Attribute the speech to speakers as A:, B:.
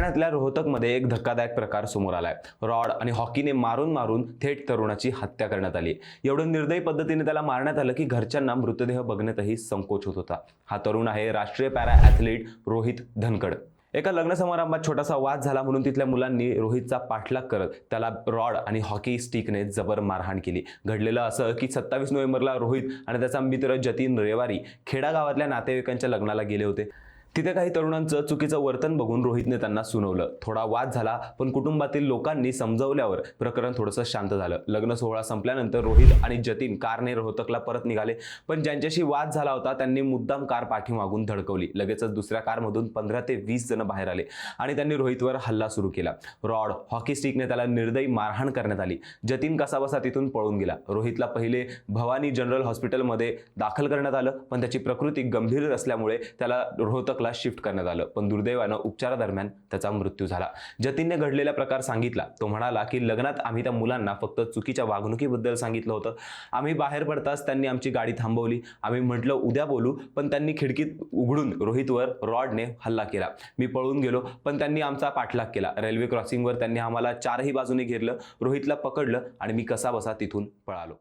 A: हरियाणातल्या रोहतकमध्ये एक धक्कादायक प्रकार समोर आलाय. रॉड आणि हॉकीने मारून मारून थेट तरुणाची हत्या करण्यात आली. एवढं निर्दयी पद्धतीने त्याला मारण्यात आलं की घरच्यांना मृतदेह बघण्यातही संकोच होत होता. हा तरुण आहे राष्ट्रीय पॅरा ॲथलीट रोहित धनकड एका लग्न समारंभात छोटासा वाद झाला म्हणून तिथल्या मुलांनी रोहितचा पाठलाग करत त्याला रॉड आणि हॉकी स्टिकने जबर मारहाण केली. घडलेलं असं की सत्तावीस नोव्हेंबरला रोहित आणि त्याचा मित्र जतीन रेवारी खेडा गावातल्या नातेवाईकांच्या लग्नाला गेले होते. तिथे काही तरुणांचं चुकीचं वर्तन बघून रोहितने त्यांना सुनवलं. थोडा वाद झाला पण कुटुंबातील लोकांनी समजवल्यावर प्रकरण थोडंसं शांत झालं. लग्न सोहळा संपल्यानंतर रोहित आणि जतीन कारने रोहतकला परत निघाले पण ज्यांच्याशी वाद झाला होता त्यांनी मुद्दाम कार पाठीमागून धडकवली. लगेचच दुसऱ्या कारमधून पंधरा ते वीस जण बाहेर आले आणि त्यांनी रोहितवर हल्ला सुरू केला. रॉड हॉकी स्टिकने त्याला निर्दयी मारहाण करण्यात आली. जतीन कसाबसा तिथून पळून गेला. रोहितला पहिले भवानी जनरल हॉस्पिटलमध्ये दाखल करण्यात आलं पण त्याची प्रकृती गंभीर असल्यामुळे त्याला रोहतक रोहतकला शिफ्ट करण्यात आलं. पण दुर्दैवानं उपचारादरम्यान त्याचा मृत्यू झाला. जतीनने घडलेला प्रकार सांगितला. तो म्हणाला की लग्नात आम्ही त्या मुलांना फक्त चुकीच्या वागणुकीबद्दल सांगितलं होतं. आम्ही बाहेर पडताच त्यांनी आमची गाडी थांबवली. आम्ही म्हटलं उद्या बोलू. पण त्यांनी खिडकीत उघडून रोहितवर रॉडने हल्ला केला. मी पळून गेलो पण त्यांनी आमचा पाठलाग केला. रेल्वे क्रॉसिंगवर त्यांनी आम्हाला चारही बाजूने घेरलं. रोहितला पकडलं आणि मी कसा बसा तिथून पळालो.